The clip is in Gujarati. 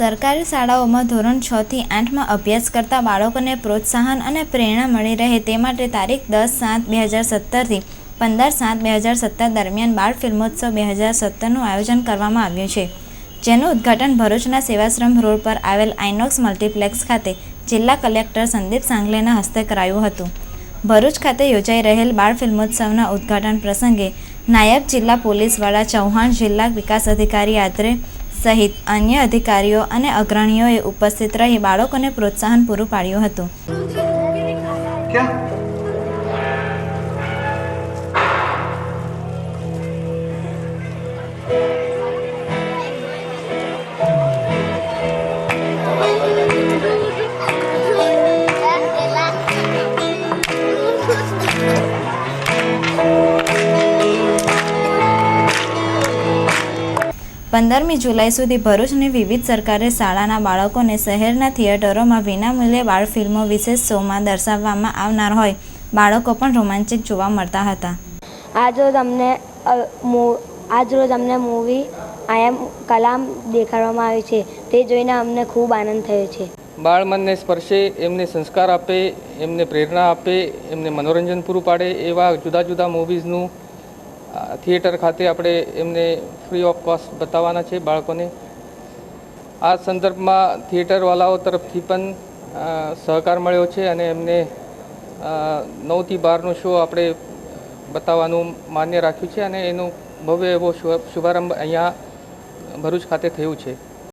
સરકારી શાળાઓમાં ધોરણ છ થી આઠમાં અભ્યાસ કરતા બાળકોને પ્રોત્સાહન અને પ્રેરણા મળી રહે તે માટે તારીખ દસ સાત બે હજાર સત્તરથી પંદર સાત બે હજાર સત્તર દરમિયાન બાળ ફિલ્મોત્સવ બે હજાર સત્તરનું આયોજન કરવામાં આવ્યું છે, જેનું ઉદ્ઘાટન ભરૂચના સેવાશ્રમ રોડ પર આવેલ આઇનોક્સ મલ્ટીપ્લેક્સ ખાતે જિલ્લા કલેક્ટર સંદીપ સાંગલેના હસ્તે કરાયું હતું. ભરૂચ ખાતે યોજાઈ રહેલ બાળ ફિલ્મોત્સવના ઉદ્ઘાટન પ્રસંગે નાયબ જિલ્લા પોલીસ ચૌહાણ જિલ્લા વિકાસ અધિકારી આદરે સહિત અન્ય અધિકારીઓ અને અગ્રણીઓએ ઉપસ્થિત રહી બાળકોને પ્રોત્સાહન પૂરું પાડ્યું હતું. પંદરમી જુલાઈ સુધી ભરૂચની વિવિધ સરકારી શાળાના બાળકોને શહેરના થિયેટરોમાં વિનામૂલ્યે બાળ ફિલ્મો વિશેષ શોમાં દર્શાવવામાં આવનાર હોય. બાળકો પણ રોમાંચિત જોવા મળતા હતા. આજરોજ અમને આજરોજ અમને મૂવી આઈ એમ કલામ દેખાડવામાં આવી છે. તે જોઈને અમને ખૂબ આનંદ થયો છે. બાળ મનને સ્પર્શે એમને સંસ્કાર આપે એમને પ્રેરણા આપે એમને મનોરંજન પૂરું પાડે એવા જુદા જુદા મૂવીઝનું થિયેટર ખાતે આપણે એમને ફ્રી ઓફ કોસ્ટ બતાવવાના છે બાળકોને. આ સંદર્ભમાં થિયેટરવાલાઓ તરફથી પણ સહકાર મળ્યો છે અને એમને નવથી બારનો શો આપણે બતાવવાનું માન્ય રાખ્યું છે અને એનું ભવ્ય એવો શુભ- શુભારંભ અહીંયા ભરૂચ ખાતે થયું છે.